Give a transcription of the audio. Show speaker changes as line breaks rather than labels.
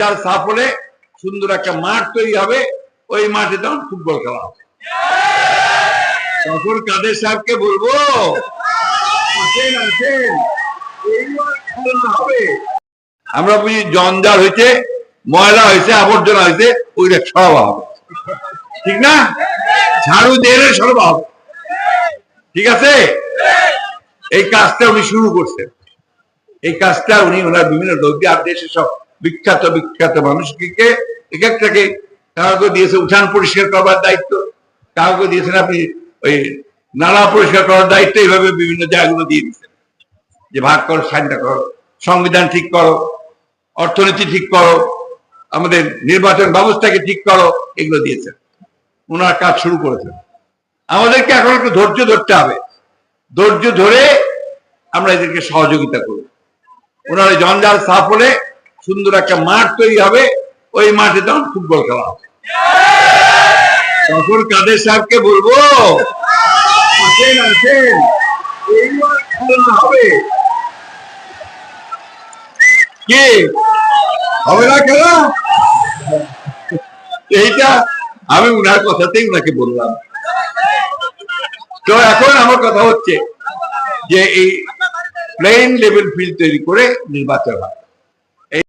তার সাফ হলে সুন্দর একটা মাঠ তৈরি হবে। ওই মাঠে তখন ফুটবল খেলা হবে। তখন কাদের সাহেবকে বলব? আসেন আসেন। আমরা বুঝি জঞ্জাল হয়েছে, ময়লা হয়েছে, আবর্জনা হয়েছে, ওইটা সরাবা হবে। ঠিক না? ঝাড়ু দিয়ে সরাবা হবে। ঠিক আছে? এই কাজটা উনি শুরু করছেন। এই কাজটা উনি ওনার বিভিন্ন লোক দিয়ে আর দেশের সব বিখ্যাত বিখ্যাত মানুষকে এক একটাকে কাউকে দিয়েছে উঠান পরিষ্কার করবার দায়িত্ব, কাউকে দিয়েছেন আপনি ওই নালা পরিষ্কার করার দায়িত্ব এইভাবে বিভিন্ন জায়গাগুলো দিয়ে দিচ্ছেন যে ভাগ করো সাইনটা করো, সংবিধান ঠিক করো, অর্থনীতি ঠিক করো, আমাদের নির্বাচন ব্যবস্থাকে ঠিক করো, এগুলো দিয়েছেন। ওনার কাজ শুরু করেছেন। আমাদেরকে এখন একটু ধৈর্য ধরতে হবে। ধৈর্য ধরে আমরা এদেরকে সহযোগিতা করব। ওনার জঞ্জাল সাফ হলে সুন্দর একটা মাঠ তৈরি হবে, ওই মাঠে তখন ফুটবল খেলা হবে। তখন কাদের সাহেবকে বলব? আসেন আসেন। হবে। কি? হবে না খেলা? এইটা আমি উনার কথাতেই উনাকে বললাম। তো এখন আমার কথা হচ্ছে যে এই প্লেন লেভেল ফিল্ড তৈরি করে নির্বাচন হয়